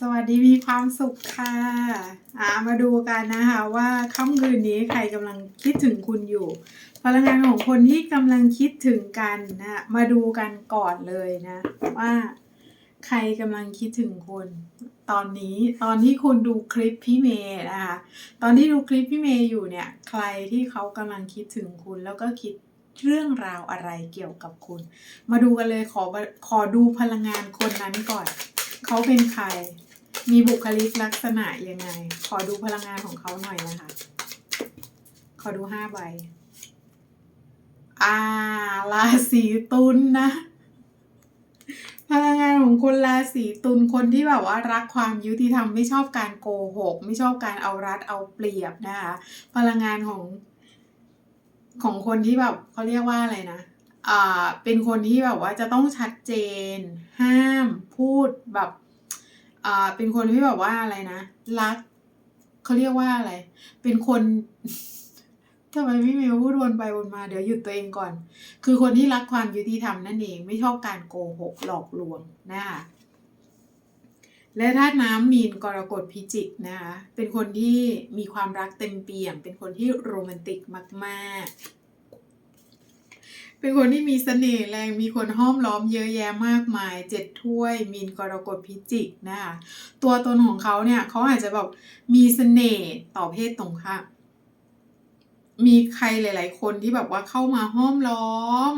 สวัสดีมีความสุขค่ะอ่ามาดูกันนะคะว่าค่ำคืนนี้ใครกำลังคิดถึงคุณอยู่ พลังงานของคนที่กำลังคิดถึงกันนะมาดูกันก่อนเลยนะว่าใครกำลังคิดถึงคุณตอนนี้ตอนที่คุณดูคลิปพี่เมย์นะคะตอนที่ดูคลิปพี่เมย์อยู่เนี่ย ใครที่เขากำลังคิดถึงคุณแล้วก็คิดเรื่องราวอะไรเกี่ยวกับคุณ มาดูกันเลยขอขอดูพลังงานคนนั้นก่อน เขาเป็นใคร มีบุคลิกลักษณะยังไง ขอดูพลังงานของเขาหน่อยนะคะ ขอดูห้าใบ อ่า ราศีตุลนะ พลังงานของคนราศีตุลคนที่แบบว่ารักความยุติธรรมไม่ชอบการโกหก ไม่ชอบการเอารัดเอาเปรียบนะคะ พลังงานของของคนที่แบบเขาเรียกว่าอะไรนะอ่าเป็นคนที่แบบว่าจะต้องชัดเจน ห้ามพูดแบบ อ่าเป็นคนที่แบบว่าอะไรนะรักเขาเรียกว่าอะไร เป็นคนทำไมพี่เมลพูดวนไปวนมาเดี๋ยวหยุดตัวเองก่อน คือคนที่รักความยุติธรรมนั่นเองไม่ชอบการโกหกหลอกลวงนะคะและถ้าน้ำมีนกรกฎพิจิกนะคะเป็นคนที่มีความรักเต็มเปี่ยม เป็นคนที่โรแมนติกมาก ๆ เป็นคนที่มีเสน่ห์แรงมีคนห้อมล้อมเยอะแยะมากมายเจ็ดถ้วย มีนกรกฎพิจิกนะคะตัวตนของเขาเนี่ยเขาอาจจะแบบมีเสน่ห์ต่อเพศตรงข้ามมีใครหลาย ๆ คนที่แบบว่าเข้ามาห้อมล้อม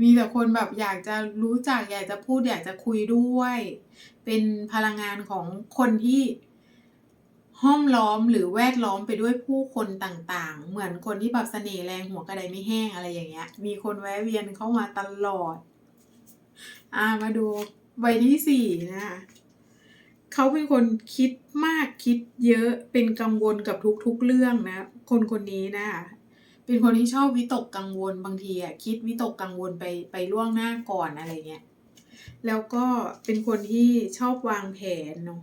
มีแต่คนแบบอยากจะรู้จักอยากจะพูดอยากจะคุยด้วย เป็นพลังงานของคนที่ ห้อมล้อมหรือแวดล้อมไปด้วยผู้คนต่างๆ เหมือนคนที่แบบเสน่ห์แรงหัวกระไดไม่แห้งอะไรอย่างเงี้ย มีคนแวะเวียนเข้ามาตลอด อ่ามาดูใบที่สี่นะคะเขาเป็นคนคิดมากคิดเยอะเป็นกังวลกับทุกๆเรื่องนะ คนคนนี้นะคะเป็นคนที่ชอบวิตกกังวลบางทีอะคิดวิตกกังวลไปไปล่วงหน้าก่อนอะไรเงี้ย แล้วก็เป็นคนที่ชอบวางแผนเนาะ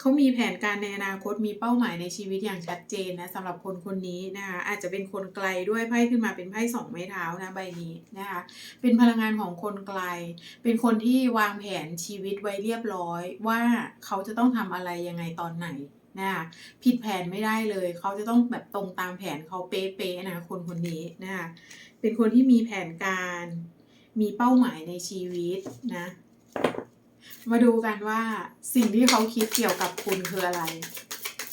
เขามีแผนการในอนาคตมีเป้าหมายในชีวิตอย่างชัดเจนนะสำหรับคนคนนี้นะคะอาจจะเป็นคนไกลด้วยไพ่ขึ้นมาเป็นไพ่สองไม้เท้านะใบนี้นะคะเป็นพลังงานของคนไกล เป็นคนที่วางแผนชีวิตไว้เรียบร้อย ว่าเขาจะต้องทำอะไรยังไงตอนไหนนะคะผิดแผนไม่ได้เลย เขาจะต้องแบบตรงตามแผนเขาเป๊ะๆนะคนคนนี้นะคะเป็นคนที่มีแผนการ มีเป้าหมายในชีวิตนะ มาดูกันว่าสิ่งที่เขาคิดเกี่ยวกับคุณคืออะไร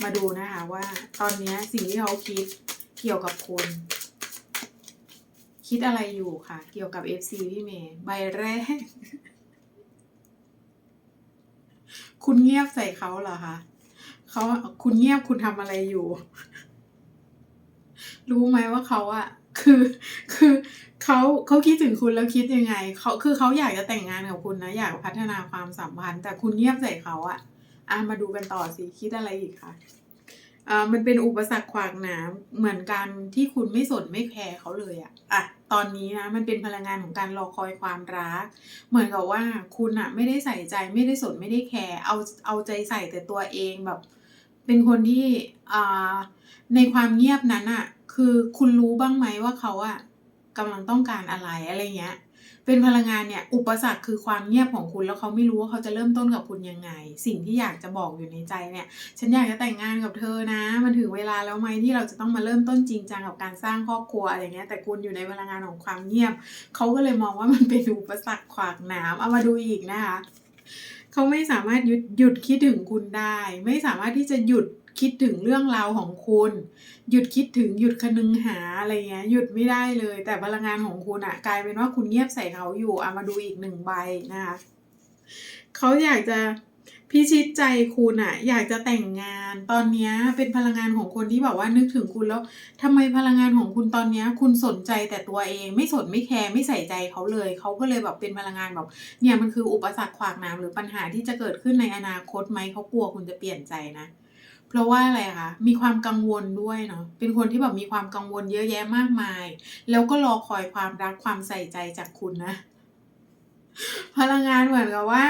มาดูนะคะว่าตอนนี้สิ่งที่เขาคิดเกี่ยวกับคุณ คิดอะไรอยู่ค่ะ เกี่ยวกับ FC พี่เมย์ใบแรก คุณเงียบใส่เขาเหรอคะเขาคุณเงียบคุณทำอะไรอยู่ รู้ไหมว่าเขาอะ คือคือเขาเขาคิดถึงคุณแล้วคิดยังไงเขาคือเขาอยากจะแต่งงานกับคุณนะอยากพัฒนาความสัมพันธ์ แต่คุณเงียบใส่เขาอะอะมาดูกันต่อสิคิดอะไรอีกคะอ่ามันเป็นอุปสรรคขวางหนามเหมือนกันที่คุณไม่สนไม่แคร์เขาเลยอะอะตอนนี้นะมันเป็นพลังงานของการรอคอยความรัก เหมือนกับว่าคุณอะไม่ได้ใส่ใจไม่ได้สนไม่ได้แคร์เอาเอาใจใส่แต่ตัวเองแบบ เป็นคนที่อ่าในความเงียบนั้นอะ คือคุณรู้บ้างไหมว่าเขาอะกำลังต้องการอะไรอะไรเงี้ย เป็นพลังงานเนี่ย อุปสรรคคือความเงียบของคุณแล้วเขาไม่รู้ว่าเขาจะเริ่มต้นกับคุณยังไง สิ่งที่อยากจะบอกอยู่ในใจเนี่ย ฉันอยากจะแต่งงานกับเธอนะ มันถึงเวลาแล้วไหมที่เราจะต้องมาเริ่มต้นจริงจังกับการสร้างครอบครัวอะไรเงี้ย แต่คุณอยู่ในพลังงานของความเงียบ เขาก็เลยมองว่ามันเป็นอุปสรรคขวางหนามเอามาดูอีกนะคะเขาไม่สามารถหยุดหยุดคิดถึงคุณได้ ไม่สามารถที่จะหยุด คิดถึงเรื่องราวของคุณ หยุดคิดถึงหยุดคนึงหาอะไรเงี้ยหยุดไม่ได้เลย แต่พลังงานของคุณอะกลายเป็นว่าคุณเงียบใส่เขาอยู่เอามาดูอีกหนึ่งใบนะคะเขาอยากจะพิชิตใจคุณอะอยากจะแต่งงานตอนนี้เป็นพลังงานของคนที่แบบว่านึกถึงคุณแล้วทำไมพลังงานของคุณตอนนี้คุณสนใจแต่ตัวเองไม่สนไม่แคร์ไม่ใส่ใจเขาเลยเขาก็เลยแบบเป็นพลังงานแบบเนี่ยมันคืออุปสรรคขวางน้ำหรือปัญหาที่จะเกิดขึ้นในอนาคตไหมเขากลัวคุณจะเปลี่ยนใจนะ เพราะว่าอะไรคะ มีความกังวลด้วยเนาะ เป็นคนที่แบบมีความกังวลเยอะแยะมากมาย แล้วก็รอคอยความรักความใส่ใจจากคุณนะ พลังงานเหมือนกับว่า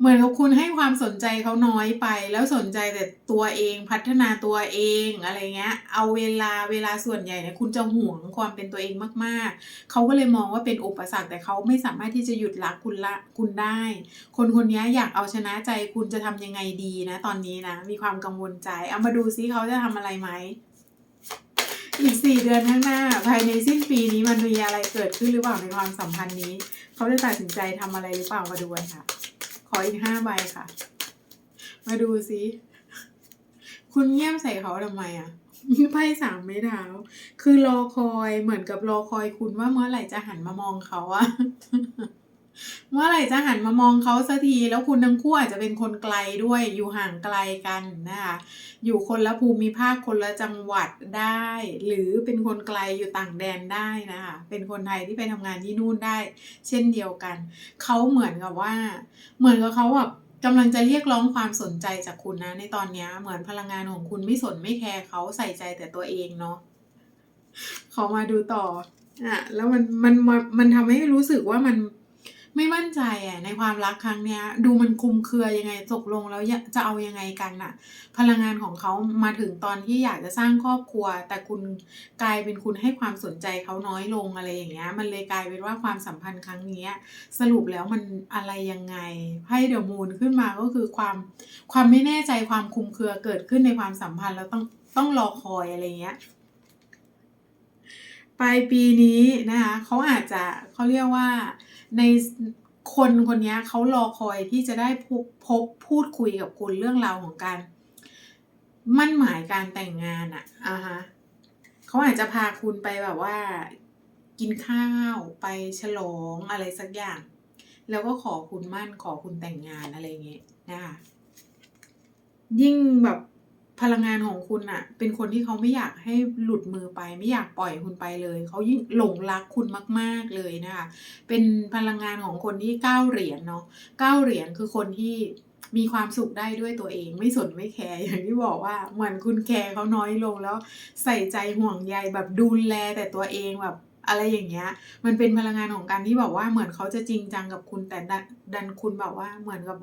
เหมือนกับคุณให้ความสนใจเขาน้อยไป แล้วสนใจแต่ตัวเองพัฒนาตัวเองอะไรเงี้ย เอาเวลาเวลาส่วนใหญ่เนี่ยคุณจะห่วงความเป็นตัวเองมากๆ เขาก็เลยมองว่าเป็นอุปสรรคแต่เขาไม่สามารถที่จะหยุดรักคุณละคุณได้ คนคนนี้อยากเอาชนะใจคุณจะทำยังไงดีนะ ตอนนี้นะ มีความกังวลใจ เอามาดูซิเขาจะทำอะไรไหมอีกสี่เดือนข้างหน้า ภายในสิ้นปีนี้มันมีอะไรเกิดขึ้นหรือเปล่าในความสัมพันธ์นี้ เขาจะตัดสินใจทำอะไรหรือเปล่ามาดูกันค่ะ ขออีกห้าใบค่ะ มาดูซิคุณเงียบใส่เขาทำไมอะไพ่สามไม้ดาว คือรอคอยเหมือนกับรอคอยคุณว่าเมื่อไหร่จะหันมามองเขาอะ เมื่อไหร่จะหันมามองเขาสักที แล้วคุณทั้งคู่อาจจะเป็นคนไกลด้วยอยู่ห่างไกลกันนะคะอยู่คนละภูมิภาคคนละจังหวัดได้ หรือเป็นคนไกลอยู่ต่างแดนได้นะคะเป็นคนไทยที่ไปทำงานที่นู่นได้ เช่นเดียวกัน เขาเหมือนกับว่า เหมือนกับเขาแบบกำลังจะเรียกร้องความสนใจจากคุณนะ ในตอนนี้เหมือนพลังงานของคุณไม่สนไม่แคร์เขาใส่ใจแต่ตัวเองเนาะขอมาดูต่ออะแล้วมันมันมันมันทำให้รู้สึกว่ามัน ไม่มั่นใจอะในความรักครั้งเนี้ย ดูมันคุมเครือยังไงตกลงแล้วจะเอายังไงกันน่ะ พลังงานของเขามาถึงตอนที่อยากจะสร้างครอบครัว แต่คุณกลายเป็นคุณให้ความสนใจเขาน้อยลงอะไรอย่างเงี้ย มันเลยกลายเป็นว่าความสัมพันธ์ครั้งนี้สรุปแล้วมันอะไรยังไงไพ่เดอะมูนขึ้นมาก็คือความความไม่แน่ใจความคุมเครือเกิดขึ้นในความสัมพันธ์แล้วต้องต้องรอคอยอะไรเงี้ย ปลายปีนี้นะคะเขาอาจจะเขาเรียกว่าในคนคนนี้เขารอคอยที่จะได้พบพบพูดคุยกับคุณเรื่องราวของการมั่นหมายการแต่งงานอะอะฮะเขาอาจจะพาคุณไปแบบว่า กินข้าวไปฉลองอะไรสักอย่าง แล้วก็ขอคุณมั่นขอคุณแต่งงานอะไรเงี้ยนะคะยิ่งแบบ พลังงานของคุณอะเป็นคนที่เขาไม่อยากให้หลุดมือไป ไม่อยากปล่อยคุณไปเลย เขายิ่งหลงรักคุณมาก ๆเลยนะคะเป็นพลังงานของคนที่เก้าเหรียญเนาะเก้าเหรียญคือคนที่มีความสุขได้ด้วยตัวเอง ไม่สนไม่แคร์อย่างที่บอกว่าเหมือนคุณแคร์เขาน้อยลงแล้วใส่ใจห่วงใยแบบดูแลแต่ตัวเองแบบอะไรอย่างเงี้ย มันเป็นพลังงานของการที่บอกว่าเหมือนเขาจะจริงจังกับคุณแต่ดันคุณแบบว่าเหมือนกับ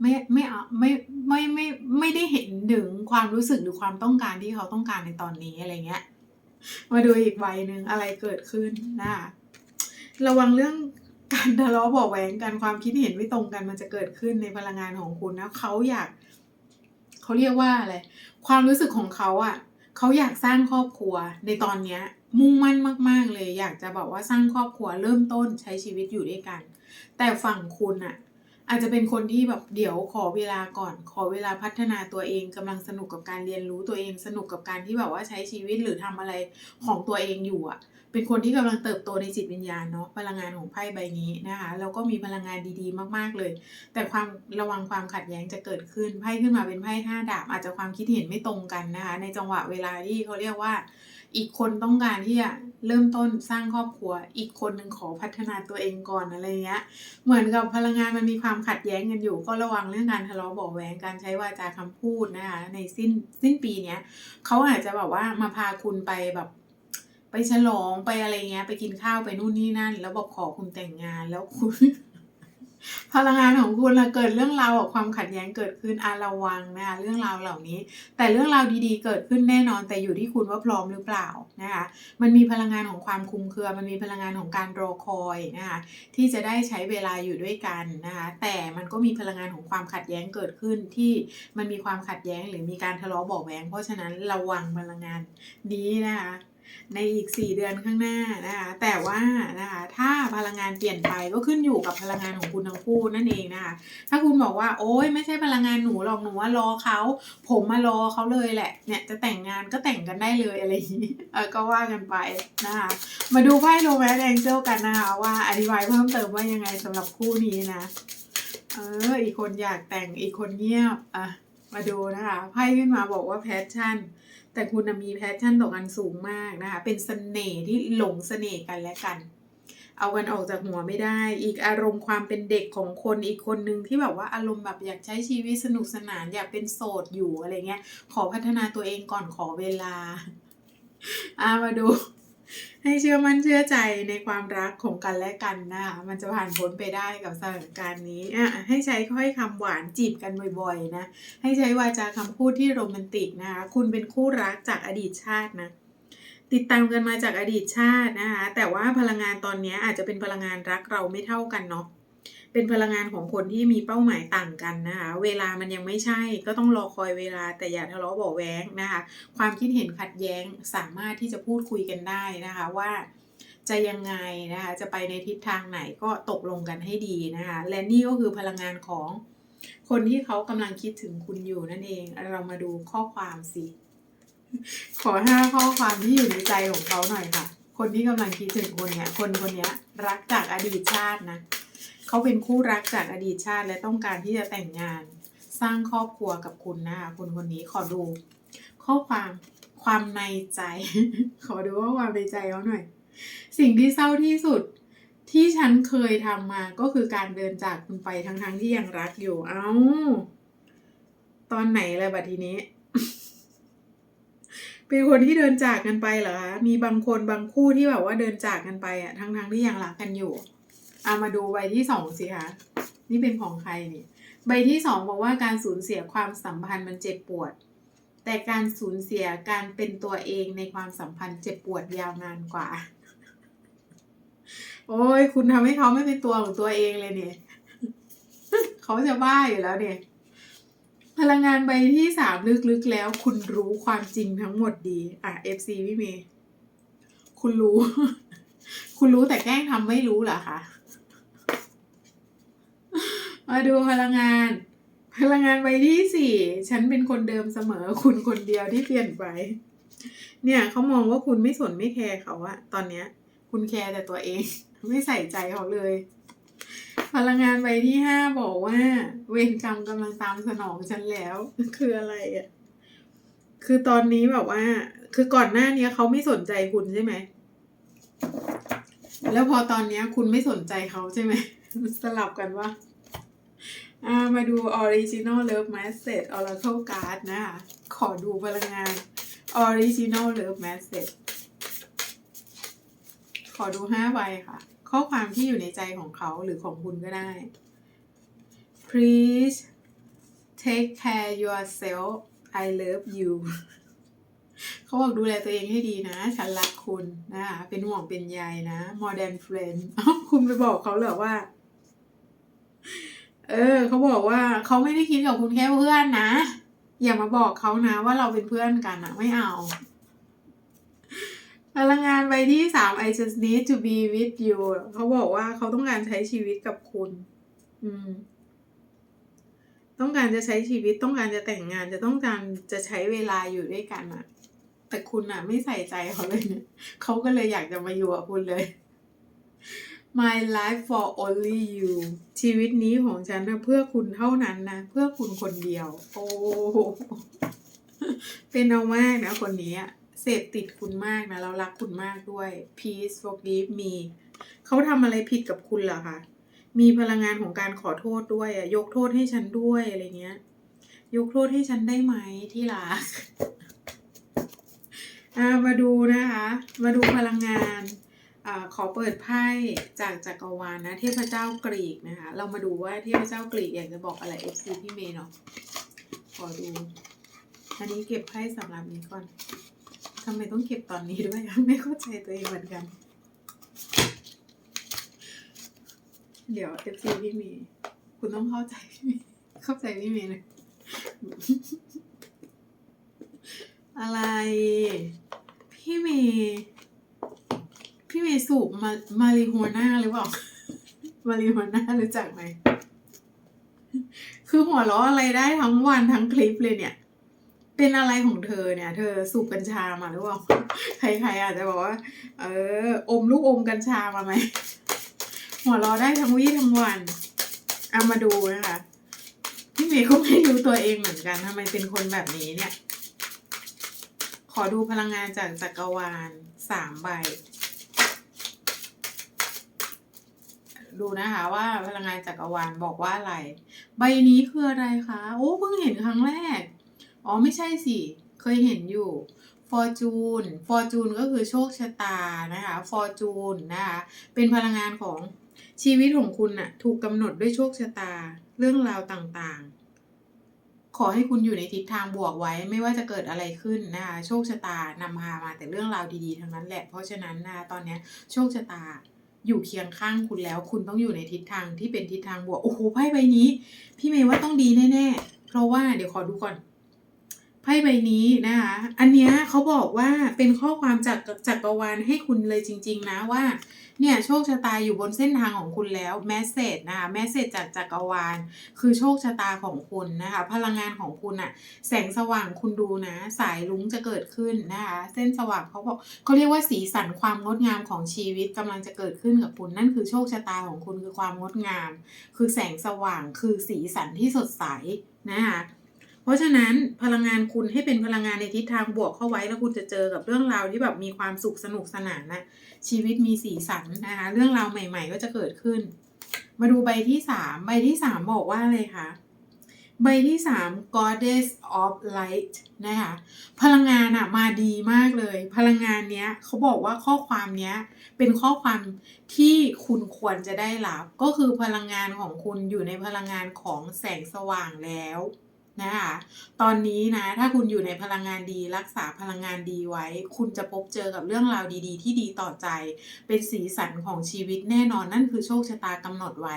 ไม่ไม่เอาไม่ไม่ไม่ไม่ได้เห็นถึงความรู้สึกหรือความต้องการที่เขาต้องการในตอนนี้อะไรเงี้ย มาดูอีกใบหนึ่งอะไรเกิดขึ้นนะระวังเรื่องการทะเลาะเบาแหวงกันความคิดเห็นไม่ตรงกันมันจะเกิดขึ้นในพลังงานของคุณนะเขาอยากเขาเรียกว่าอะไรความรู้สึกของเขาอะเขาอยากสร้างครอบครัวในตอนเนี้ย มุ่งมั่นมาก ๆ เลย อยากจะบอกว่าสร้างครอบครัวเริ่มต้นใช้ชีวิตอยู่ด้วยกัน แต่ฝั่งคุณอะ อาจจะเป็นคนที่แบบเดี๋ยวขอเวลาก่อน ขอเวลาพัฒนาตัวเองกำลังสนุกกับการเรียนรู้ตัวเองสนุกกับการที่แบบว่าใช้ชีวิตหรือทำอะไรของตัวเองอยู่อะ เป็นคนที่กำลังเติบโตในจิตวิญญาณเนาะพลังงานของไพ่ใบนี้นะคะแล้วก็มีพลังงานดีๆ มากๆเลย แต่ความระวังความขัดแย้งจะเกิดขึ้นไพ่ขึ้นมาเป็นไพ่ห้าดาบ อาจจะความคิดเห็นไม่ตรงกันนะคะ ในจังหวะเวลาที่เขาเรียกว่า อีกคนต้องการที่จะ เริ่มต้นสร้างครอบครัว อีกคนหนึ่งขอพัฒนาตัวเองก่อนอะไรเงี้ย เหมือนกับพลังงานมันมีความขัดแย้งกันอยู่ ก็ระวังเรื่องการทะเลาะเบาะแวงการใช้วาจาคำพูดนะคะในสิ้นสิ้นปีเนี้ยเขาอาจจะแบบว่ามาพาคุณไปแบบไปฉลองไปอะไรเงี้ย ไปกินข้าวไปนู่นนี่นั่น แล้วบอกขอคุณแต่งงานแล้วคุณ พลังงานของคุณละเกิดเรื่องราวความขัดแย้งเกิดขึ้นอาระวังนะคะเรื่องราวเหล่านี้ แต่เรื่องราวดีๆ เกิดขึ้นแน่นอน แต่อยู่ที่คุณว่าพร้อมหรือเปล่านะคะมันมีพลังงานของความคุมเครือ มันมีพลังงานของการรอคอยนะคะที่จะได้ใช้เวลาอยู่ด้วยกันนะคะแต่มันก็มีพลังงานของความขัดแย้งเกิดขึ้นที่มันมีความขัดแย้งหรือมีการทะเลาะเบาะแวงเพราะฉะนั้นระวังพลังงานนี้นะคะ ในอีก 4 เดือนข้างหน้านะคะแต่ว่านะคะถ้าพลังงานเปลี่ยนไปก็ขึ้นอยู่กับพลังงานของคุณทั้งคู่นั่นเองนะคะถ้าคุณบอกว่าโอ๊ยไม่ใช่พลังงานหนูหรอกหนูว่ารอเขาผมมารอเขาเลยแหละเนี่ยจะแต่งงานก็แต่งกันได้เลยอะไรอย่างนี้ก็ว่ากันไปนะคะมาดูไพ่โรแมนต์แองเจิลกันนะคะว่าอธิบายเพิ่มเติมว่ายังไงสำหรับคู่นี้นะเอออีกคนอยากแต่งอีกคนเงียบอะมาดูนะคะไพ่ขึ้นมาบอกว่าแพชชั่น แต่คุณมีแพชชั่นต่อกันสูงมากนะคะ เป็นเสน่ห์ที่หลงเสน่ห์กันและกัน เอากันออกจากหัวไม่ได้ อีกอารมณ์ความเป็นเด็กของคนอีกคนนึงที่แบบว่าอารมณ์แบบอยากใช้ชีวิตสนุกสนานอยากเป็นโสดอยู่อะไรเงี้ย ขอพัฒนาตัวเองก่อนขอเวลาอามาดู ให้เชื่อมั่นเชื่อใจในความรักของกันและกันนะคะมันจะผ่านพ้นไปได้กับสถานการณ์นี้อะให้ใช้ค่อยคำหวานจีบกันบ่อยๆนะ ให้ใช้วาจาคำพูดที่โรแมนติกนะคะคุณเป็นคู่รักจากอดีตชาตินะติดตามกันมาจากอดีตชาตินะคะแต่ว่าพลังงานตอนนี้อาจจะเป็นพลังงานรักเราไม่เท่ากันเนาะ เป็นพลังงานของคนที่มีเป้าหมายต่างกันนะคะ เวลามันยังไม่ใช่ ก็ต้องรอคอยเวลาแต่อย่าทะเลาะเบาะแว้งนะคะ ความคิดเห็นขัดแย้งสามารถที่จะพูดคุยกันได้นะคะว่าจะยังไงนะคะ จะไปในทิศทางไหนก็ตกลงกันให้ดีนะคะ และนี่ก็คือพลังงานของคนที่เขากำลังคิดถึงคุณอยู่นั่นเอง เรามาดูข้อความสิ ขอห้าข้อความที่อยู่ในใจของเขาหน่อยค่ะ คนที่กำลังคิดถึงคนเนี้ย คนคนเนี้ยรักจากอดีตชาตินะ เขาเป็นคู่รักจากอดีตชาติและต้องการที่จะแต่งงาน สร้างครอบครัวกับคุณนะคะคนคนนี้ขอดู ข้อความความในใจ ขอดูว่าความในใจเขาหน่อย สิ่งที่เศร้าที่สุดที่ฉันเคยทำมาก็คือการเดินจากคุณไปทั้งๆทที่ยังรักอยู่เอ้า ตอนไหนเลยบัดทีนี้ เป็นคนที่เดินจากกันไปเหรอคะมีบางคนบางคู่ที่แบบว่าเดินจากกันไปอะทั้งๆที่ยังรักกันอยู่ อามาดูใบที่สองสิคะนี่เป็นของใครเนี่ยใบที่สองบอกว่าการสูญเสียความสัมพันธ์มันเจ็บปวด แต่การสูญเสียการเป็นตัวเองในความสัมพันธ์เจ็บปวดยาวนานกว่า โอ้ยคุณทำให้เขาไม่เป็นตัวของตัวเองเลยเนี่ยเขาจะบ้าอยู่แล้วเนี่ยพลังงานใบที่สามลึกๆแล้ว คุณรู้ความจริงทั้งหมดดี อะ FC พี่เมย์คุณรู้ คุณรู้แต่แกล้งทำไม่รู้เหรอคะ มาดูพลังงาน พลังงานใบที่สี่ฉันเป็นคนเดิมเสมอคุณคนเดียวที่เปลี่ยนไป เนี่ยเขามองว่าคุณไม่สนไม่แคร์เขาอะตอนเนี้ย คุณแคร์แต่ตัวเอง ไม่ใส่ใจเขาเลย พลังงานใบที่ห้าบอกว่า เวรกรรมกำลังตามสนองฉันแล้ว คืออะไรอะคือตอนนี้แบบว่า คือก่อนหน้านี้เขาไม่สนใจคุณใช่ไหมแล้วพอตอนนี้คุณไม่สนใจเขาใช่ไหมสลับกันว่า มาดู original love message oracle card นะคะ ขอดูพลังงาน original love message ขอดูห้าใบค่ะ ข้อความที่อยู่ในใจของเขาหรือของคุณก็ได้ please take care yourself I love you เขาบอกดูแลตัวเองให้ดีนะ ฉันรักคุณนะคะเป็นห่วงเป็นใยนะ more than friend คุณไปบอกเขาเหรอว่า เออเขาบอกว่าเขาไม่ได้คิดกับคุณแค่เพื่อนนะ อย่ามาบอกเขานะว่าเราเป็นเพื่อนกันอะไม่เอาพลังงานใบที่สาม I just need to be with you เขาบอกว่าเขาต้องการใช้ชีวิตกับคุณ อืม ต้องการจะใช้ชีวิตต้องการจะแต่งงานจะต้องการจะใช้เวลาอยู่ด้วยกันอะแต่คุณอะไม่ใส่ใจเขาเลยเนี่ยเขาก็เลยอยากจะมาอยู่กับคุณเลย My life for only you ชีวิตนี้ของฉันเพื่อคุณเท่านั้นนะ เพื่อคุณคนเดียว โอ้เป็นเอามากนะคนนี้เสพติดคุณมากนะแล้วรักคุณมากด้วย Please forgive me เขาทำอะไรผิดกับคุณเหรอคะมีพลังงานของการขอโทษด้วยอะยกโทษให้ฉันด้วยอะไรเงี้ย ยกโทษให้ฉันได้ไหมที่รัก อ่ามาดูนะคะ มาดูพลังงาน อขอเปิดไพ่จากจักรวาลนะ เทพเจ้ากรีกนะคะ เรามาดูว่าเทพเจ้ากรีกอยากจะบอกอะไร FC พี่เมย์เนาะขอดู อันนี้เก็บไพ่สำหรับนี้ก่อนทำไมต้องเก็บตอนนี้ด้วยไม่เข้าใจตัวเองเหมือนกัน เดี๋ยว FC พี่เมย์คุณต้องเข้าใจพี่เมย์เข้าใจพี่เมย์เลยอะไร พี่เมย์ พี่เมย์สูบมามาริโฮน่าหรือเปล่า มาริโฮน่ารู้จักไหม คือหัวเราะอะไรได้ทั้งวันทั้งคลิปเลยเนี่ย เป็นอะไรของเธอเนี่ย เธอสูบกัญชามาหรือเปล่า ใครๆอาจจะบอกว่า เออ อมลูกอมกัญชามาไหม หัวเราะได้ทั้งวี่ทั้งวันเอามาดูนะคะ พี่เมย์ก็ไม่รู้ตัวเองเหมือนกันทำไมเป็นคนแบบนี้เนี่ย ขอดูพลังงานจากจักรวาลสามใบ ดูนะคะว่าพลังงานจักรวาลบอกว่าอะไร ใบนี้คืออะไรคะ โอ้เพิ่งเห็นครั้งแรก อ๋อไม่ใช่สิ เคยเห็นอยู่ fortune fortune ก็คือโชคชะตานะคะ fortune นะคะเป็นพลังงานของชีวิตของคุณน่ะถูกกำหนดด้วยโชคชะตาเรื่องราวต่างๆ ขอให้คุณอยู่ในทิศทางบวกไว้ไม่ว่าจะเกิดอะไรขึ้นนะคะโชคชะตานำพามาแต่เรื่องราวดีๆทั้งนั้นแหละเพราะฉะนั้นนะตอนนี้โชคชะตา อยู่เคียงข้างคุณแล้ว คุณต้องอยู่ในทิศทางที่เป็นทิศทางบวก โอ้โหไพ่ใบนี้ พี่เมย์ว่าต้องดีแน่ ๆ เพราะว่าเดี๋ยวขอดูก่อน ใบนี้นะคะ อันเนี้ยเขาบอกว่าเป็นข้อความจากจักรวาลให้คุณเลยจริง ๆ นะว่า เนี่ยโชคชะตาอยู่บนเส้นทางของคุณแล้วแมสเซจนะคะแมสเซจจากจักรวาล คือโชคชะตาของคุณนะคะ พลังงานของคุณอะแสงสว่างคุณดูนะ สายลุ้งจะเกิดขึ้นนะคะ เส้นสว่างเขาบอกเขาเรียกว่าสีสันความงดงามของชีวิตกำลังจะเกิดขึ้นกับคุณนั่นคือโชคชะตาของคุณคือความงดงาม คือแสงสว่างคือสีสันที่สดใสนะคะ เพราะฉะนั้นพลังงานคุณให้เป็นพลังงานในทิศทางบวกเข้าไว้แล้วคุณจะเจอกับเรื่องราวที่แบบมีความสุขสนุกสนานนะชีวิตมีสีสันนะคะเรื่องราวใหม่ ๆ ก็จะเกิดขึ้น มาดูใบที่สามใบที่สามบอกว่าอะไรคะใบที่สาม goddess of light นะคะพลังงานอะมาดีมากเลย พลังงานเนี้ยเขาบอกว่าข้อความเนี้ยเป็นข้อความที่คุณควรจะได้รับ ก็คือพลังงานของคุณอยู่ในพลังงานของแสงสว่างแล้ว นะคะตอนนี้นะถ้าคุณอยู่ในพลังงานดี รักษาพลังงานดีไว้ คุณจะพบเจอกับเรื่องราวดีๆ ที่ดีต่อใจ เป็นสีสันของชีวิตแน่นอนนั่นคือโชคชะตากำหนดไว้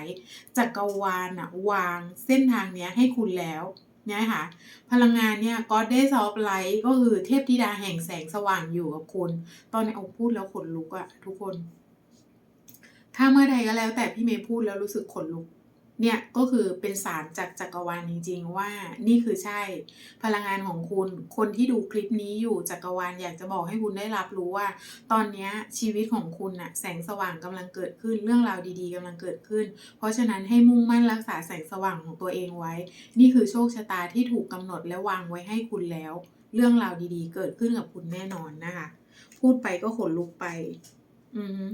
จักรวาลอะวางเส้นทางเนี้ยให้คุณแล้วเนี่ยค่ะพลังงานเนี่ย Goddess of Light ก็คือเทพธิดาแห่งแสงสว่างอยู่กับคุณ ตอนนี้เอาพูดแล้วขนลุกอะทุกคน ถ้าเมื่อใดก็แล้วแต่พี่เมย์พูดแล้วรู้สึกขนลุก เนี่ยก็คือเป็นสารจากจักรวาลจริง ๆ ว่านี่คือใช่ พลังงานของคุณ คนที่ดูคลิปนี้อยู่จักรวาลอยากจะบอกให้คุณได้รับรู้ว่า ตอนนี้ชีวิตของคุณน่ะแสงสว่างกำลังเกิดขึ้นเรื่องราวดีๆกำลังเกิดขึ้น เพราะฉะนั้นให้มุ่งมั่นรักษาแสงสว่างของตัวเองไว้ นี่คือโชคชะตาที่ถูกกำหนดและวางไว้ให้คุณแล้ว เรื่องราวดีๆ เกิดขึ้นกับคุณแน่นอนนะคะ พูดไปก็ขนลุกไป อือฮึ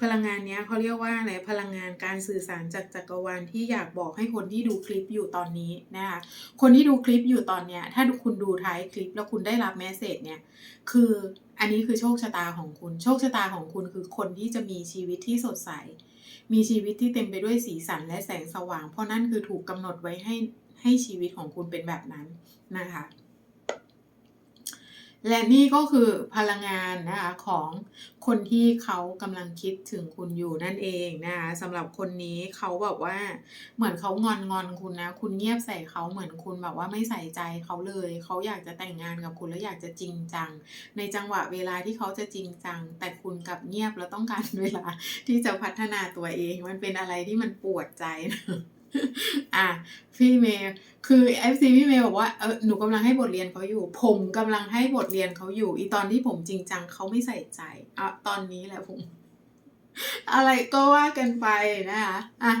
พลังงานเนี้ยเขาเรียกว่าอะไรพลังงานการสื่อสารจากจักรวาลที่อยากบอกให้คนที่ดูคลิปอยู่ตอนนี้นะคะคนที่ดูคลิปอยู่ตอนเนี้ย ถ้าคุณดูท้ายคลิปแล้วคุณได้รับแมสเซจเนี่ย คืออันนี้คือโชคชะตาของคุณ โชคชะตาของคุณคือคนที่จะมีชีวิตที่สดใส มีชีวิตที่เต็มไปด้วยสีสันและแสงสว่าง เพราะนั่นคือถูกกำหนดไว้ให้ให้ชีวิตของคุณเป็นแบบนั้นนะคะ และนี่ก็คือพลังงานนะคะของคนที่เขากำลังคิดถึงคุณอยู่นั่นเองนะคะสำหรับคนนี้เขาแบบว่าเหมือนเขางอนงอนคุณนะ คุณเงียบใส่เขาเหมือนคุณแบบว่าไม่ใส่ใจเขาเลย เขาอยากจะแต่งงานกับคุณแล้วอยากจะจริงจัง ในจังหวะเวลาที่เขาจะจริงจัง แต่คุณกับเงียบแล้วต้องการเวลาที่จะพัฒนาตัวเอง มันเป็นอะไรที่มันปวดใจนะ อะพี่เมย์คือ FC พี่เมย์บอกว่าเออหนูกำลังให้บทเรียนเขาอยู่ ผมกำลังให้บทเรียนเขาอยู่ อีตอนที่ผมจริงจังเขาไม่ใส่ใจอะตอนนี้แหละผม อะไรก็ว่ากันไปนะคะอะ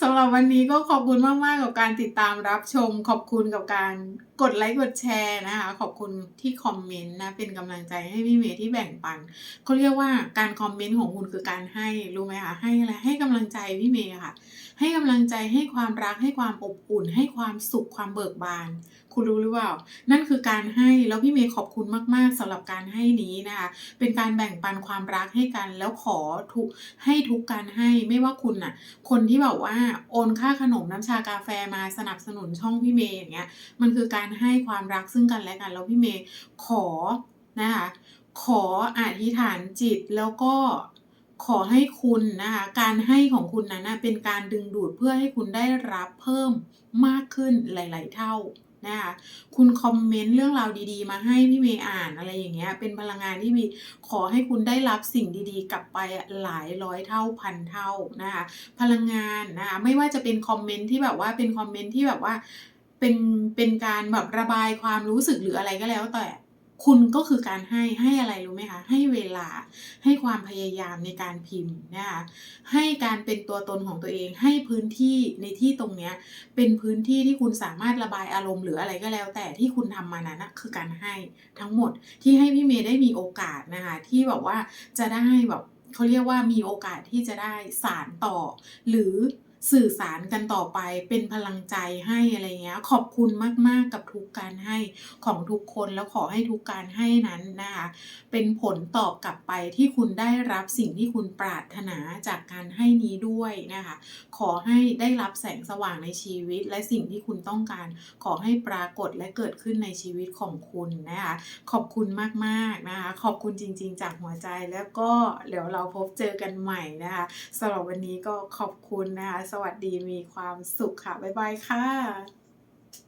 สำหรับวันนี้ก็ขอบคุณมาก ๆ กับการติดตามรับชม ขอบคุณกับการ กดไลค์กดแชร์นะคะ ขอบคุณที่คอมเมนต์นะ เป็นกำลังใจให้พี่เมย์ที่แบ่งปันเขาเรียกว่าการคอมเมนต์ของคุณคือการให้รู้ไหมคะให้อะไรให้กำลังใจพี่เมย์ค่ะ ให้กำลังใจให้ความรักให้ความอบอุ่น ให้ความสุขความเบิกบาน คุณรู้หรือเปล่า นั่นคือการให้แล้วพี่เมย์ขอบคุณมาก ๆสำหรับการให้นี้นะคะ เป็นการแบ่งปันความรักให้กัน แล้วขอทุกให้ทุกการให้ไม่ว่าคุณน่ะ คนที่แบบว่าโอนค่าขนมน้ำชากาแฟมาสนับสนุนช่องพี่เมย์อย่างเงี้ย มันคือการให้ความรักซึ่งกันและกัน แล้วพี่เมย์ขอนะคะขออธิษฐานจิตแล้วก็ขอให้คุณนะคะ การให้ของคุณนั้นเป็นการดึงดูดเพื่อให้คุณได้รับเพิ่มมากขึ้นหลาย ๆ เท่า นะคะคุณคอมเมนต์เรื่องราวดีๆ มาให้พี่เมย์อ่านอะไรอย่างเงี้ยเป็นพลังงานที่มีขอให้คุณได้รับสิ่งดีๆ กลับไปหลายร้อยเท่าพันเท่านะคะพลังงานนะคะไม่ว่าจะเป็นคอมเมนต์ที่แบบว่าเป็นคอมเมนต์ที่แบบว่าเป็นเป็นการแบบระบายความรู้สึกหรืออะไรก็แล้วแต่ คุณก็คือการให้ให้อะไรรู้ไหมคะ ให้เวลาให้ความพยายามในการพิมพ์นะคะให้การเป็นตัวตนของตัวเอง ให้พื้นที่ในที่ตรงเนี้ยเป็นพื้นที่ที่คุณสามารถระบายอารมณ์หรืออะไรก็แล้ว แต่ที่คุณทำมานั้นนะคือการให้ทั้งหมดที่ให้พี่เมย์ได้มีโอกาสนะคะที่แบบว่าจะได้แบบเขาเรียกว่ามีโอกาสที่จะได้สารต่อ หรือ สื่อสารกันต่อไปเป็นพลังใจให้อะไรเงี้ยขอบคุณมาก ๆ กับทุกการให้ของทุกคนแล้วขอให้ทุกการให้นั้นนะคะเป็นผลตอบกลับไปที่คุณได้รับสิ่งที่คุณปรารถนาจากการให้นี้ด้วยนะคะขอให้ได้รับแสงสว่างในชีวิต และสิ่งที่คุณต้องการ ขอให้ปรากฏและเกิดขึ้นในชีวิตของคุณนะคะขอบคุณมากๆนะคะขอบคุณจริง ๆ จากหัวใจแล้วก็เดี๋ยวเราพบเจอกันใหม่นะคะสำหรับวันนี้ก็ขอบคุณนะคะวัสดีมีความสุขค่ะ บ๊ายบายค่ะ